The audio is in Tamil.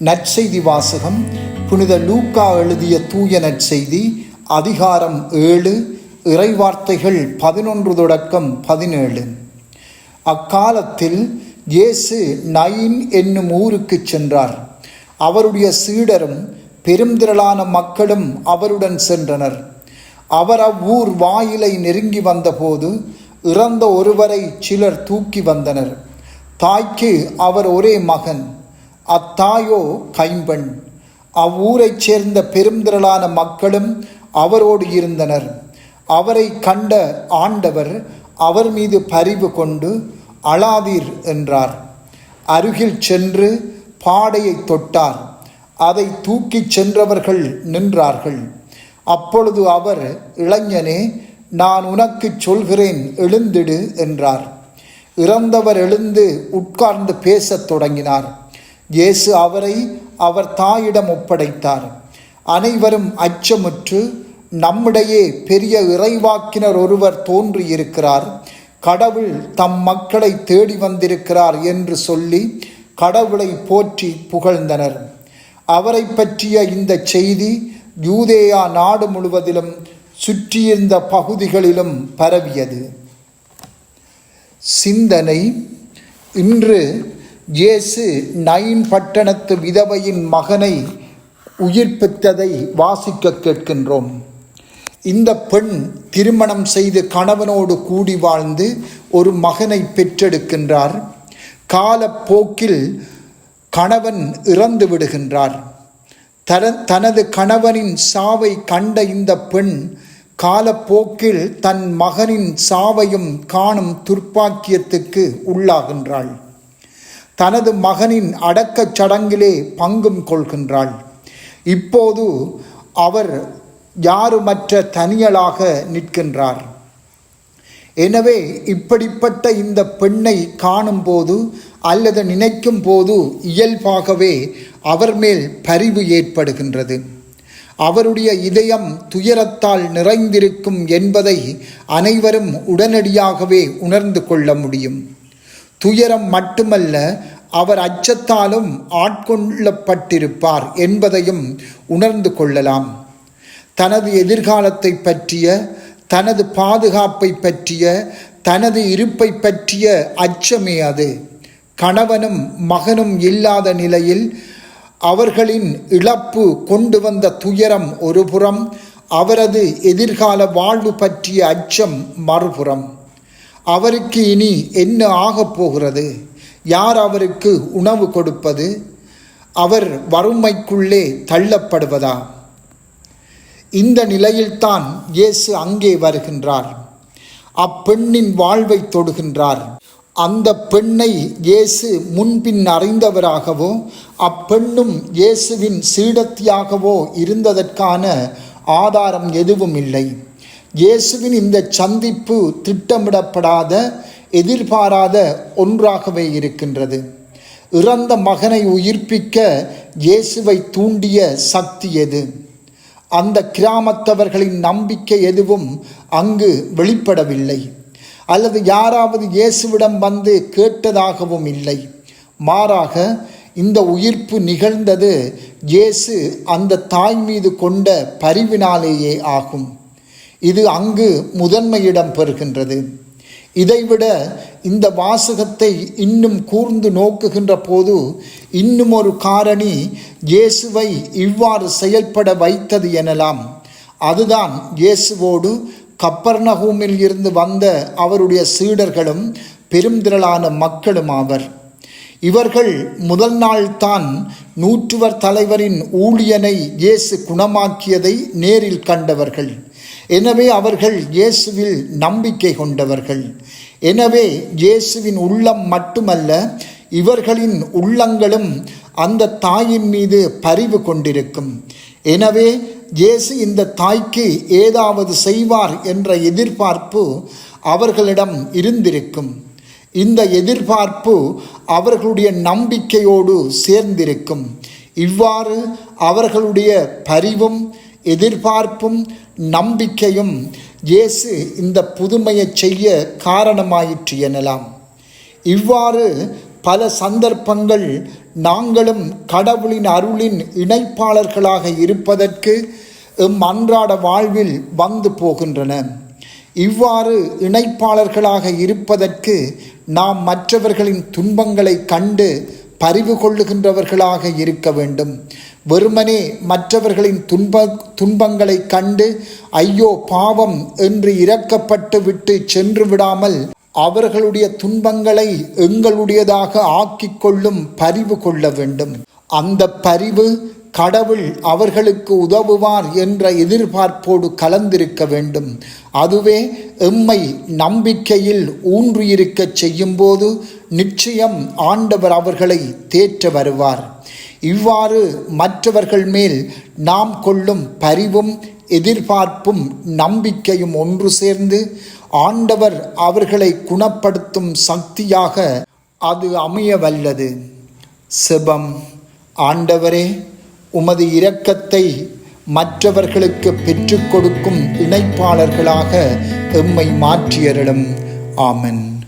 நற்செய்தி வாசகம் புனித லூக்கா எழுதிய தூய நற்செய்தி அதிகாரம் ஏழு இறைவார்த்தைகள் பதினொன்று தொடக்கம் பதினேழு. அக்காலத்தில் இயேசு நயின் என்னும் ஊருக்கு சென்றார். அவருடைய சீடரும் பெருந்திரளான மக்களும் அவருடன் சென்றனர். அவர் அவ்வூர் வாயிலை நெருங்கி வந்தபோது இறந்த ஒருவரை சிலர் தூக்கி வந்தனர். தாய்க்கு அவர் ஒரே மகன். அத்தாயோ கைம்பெண். அவ்வூரைச் சேர்ந்த பெருந்திரளான மக்களும் அவரோடு இருந்தனர். அவரை கண்ட ஆண்டவர் அவர் மீது பரிவு கொண்டு அழாதீர் என்றார். அருகில் சென்று பாடையை தொட்டார். அதை தூக்கிச் சென்றவர்கள் நின்றார்கள். அப்பொழுது அவர் இளைஞனே நான் உனக்கு சொல்கிறேன் எழுந்திடு என்றார். இறந்தவர் எழுந்து உட்கார்ந்து பேசத் தொடங்கினார். இயேசு அவரை அவர் தாயிடம் ஒப்படைத்தார். அனைவரும் அச்சமுற்று நம்மிடையே பெரிய இறைவாக்கினர் ஒருவர் தோன்றியிருக்கிறார். கடவுள் தம் மக்களை தேடி வந்திருக்கிறார் என்று சொல்லி கடவுளை போற்றி புகழ்ந்தனர். அவரை பற்றிய இந்த செய்தி யூதேயா நாடு முழுவதிலும் சுற்றியிருந்த பகுதிகளிலும் பரவியது. சிந்தனை இன்று இயேசு நைன் பட்டணத்து விதவையின் மகனை உயிர்ப்பித்ததை வாசிக்க கேட்கின்றோம். இந்த பெண் திருமணம் செய்து கணவனோடு கூடி வாழ்ந்து ஒரு மகனை பெற்றெடுக்கின்றார். காலப்போக்கில் கணவன் இறந்து விடுகின்றார். தர தனது கணவனின் சாவை கண்ட இந்த பெண் காலப்போக்கில் தன் மகனின் சாவையும் காணும் துர்ப்பாக்கியத்துக்கு உள்ளாகின்றாள். தனது மகனின் அடக்கச் சடங்கிலே பங்கும் கொள்கின்றாள். இப்போது அவர் யாருமற்ற தனியலாக நிற்கின்றார். எனவே இப்படிப்பட்ட இந்த பெண்ணை காணும்போது அல்லது நினைக்கும் போது இயல்பாகவே அவர் மேல் பரிவு ஏற்படுகின்றது. அவருடைய இதயம் துயரத்தால் நிறைந்திருக்கும் என்பதை அனைவரும் உடனடியாகவே உணர்ந்து கொள்ள முடியும். துயரம் மட்டுமல்ல அவர் அச்சத்தாலும் ஆட்கொள்ளப்பட்டிருப்பார் என்பதையும் உணர்ந்து கொள்ளலாம். தனது எதிர்காலத்தை பற்றிய தனது பாதுகாப்பை பற்றிய தனது இருப்பை பற்றிய அச்சமே அது. கணவனும் மகனும் இல்லாத நிலையில் அவர்களின் இழப்பு கொண்டு வந்த துயரம் ஒருபுறம் அவரது எதிர்கால வாழ்வு பற்றிய அச்சம் மறுபுறம். அவருக்கு இனி என்ன ஆகப் போகிறது? யார் அவருக்கு உணவு கொடுப்பது? அவர் வறுமைக்குள்ளே தள்ளப்படுவதா? இந்த நிலையில்தான் இயேசு அங்கே வருகின்றார். அப்பெண்ணின் வாழ்வை தொடுகின்றார். அந்த பெண்ணை இயேசு முன்பின் அறிந்தவராகவோ அப்பெண்ணும் இயேசுவின் சீடத்தியாகவோ இருந்ததற்கான ஆதாரம் எதுவும் இல்லை. இயேசுவின் இந்த சந்திப்பு திட்டமிடப்படாத எதிர்பாராத ஒன்றாகவே இருக்கின்றது. இறந்த மகனை உயிர்ப்பிக்க இயேசுவை தூண்டிய சக்தி எது? அந்த கிராமத்தவர்களின் நம்பிக்கை எதுவும் அங்கு வெளிப்படவில்லை. அல்லது யாராவது இயேசுவிடம் வந்து கேட்டதாகவும் இல்லை. மாறாக இந்த உயிர்ப்பு நிகழ்ந்தது இயேசு அந்த தாய் மீது கொண்ட பரிவினாலேயே ஆகும். இது அங்கு முதன்மையிடம் பெறுகின்றது. இதைவிட இந்த வாசகத்தை இன்னும் கூர்ந்து நோக்குகின்ற போது இன்னும் ஒரு காரணி இயேசுவை இவ்வாறு செயல்பட வைத்தது எனலாம். அதுதான் இயேசுவோடு கப்பர்ணகூமில் இருந்து வந்த அவருடைய சீடர்களும் பெருந்திரளான மக்களும் ஆவர். இவர்கள் முதல் நாள் தான் நூற்றுவர் தலைவரின் ஊழியனை இயேசு குணமாக்கியதை நேரில் கண்டவர்கள். எனவே அவர்கள் இயேசுவில் நம்பிக்கை கொண்டவர்கள். எனவே இயேசுவின் உள்ளம் மட்டுமல்ல இவர்களின் உள்ளங்களும் அந்த தாயின் மீது பரிவு கொண்டிருக்கும். எனவே இயேசு இந்த தாய்க்கு ஏதாவது செய்வார் என்ற எதிர்பார்ப்பு அவர்களிடம் இருந்திருக்கும். இந்த எதிர்பார்ப்பு அவர்களுடைய நம்பிக்கையோடு சேர்ந்திருக்கும். இவ்வாறு அவர்களுடைய பரிவும் எதிர்பார்ப்பும் நம்பிக்கையும் இயேசு இந்த புதுமையை செய்ய காரணமாயிற்று எனலாம். இவ்வாறு பல சந்தர்ப்பங்கள் நாங்களும் கடவுளின் அருளின் இணைப்பாளர்களாக இருப்பதற்கு எம் அன்றாட வாழ்வில் வந்து போகின்றன. இவ்வாறு இணைப்பாளர்களாக இருப்பதற்கு நாம் மற்றவர்களின் துன்பங்களை கண்டு பரிவு கொள்ளுகின்றவர்களாக இருக்க வேண்டும். வெறுமனே மற்றவர்களின் துன்ப துன்பங்களை கண்டு ஐயோ பாவம் என்று இறக்கப்பட்டு விட்டு சென்று விடாமல் அவர்களுடைய துன்பங்களை எங்களுடையதாக ஆக்கிக் கொள்ளும் பரிவு கொள்ள வேண்டும். அந்த பரிவு கடவுள் அவர்களுக்கு உதவுவார் என்ற எதிர்பார்ப்போடு கலந்திருக்க வேண்டும். அதுவே எம்மை நம்பிக்கையில் ஊன்றியிருக்கச் செய்யும்போது நிச்சயம் ஆண்டவர் அவர்களை தேற்ற வருவார். இவ்வாறு மற்றவர்கள் மேல் நாம் கொள்ளும் பரிவும் எதிர்பார்ப்பும் நம்பிக்கையும் ஒன்று சேர்ந்து ஆண்டவர் அவர்களை குணப்படுத்தும் சக்தியாக அது அமைய வல்லது செபம். ஆண்டவரே உமது இரக்கத்தை மற்றவர்களுக்கு பெற்றுக் கொடுக்கும் இணைப்பாளர்களாக எம்மை மாற்றியருளும். ஆமன்.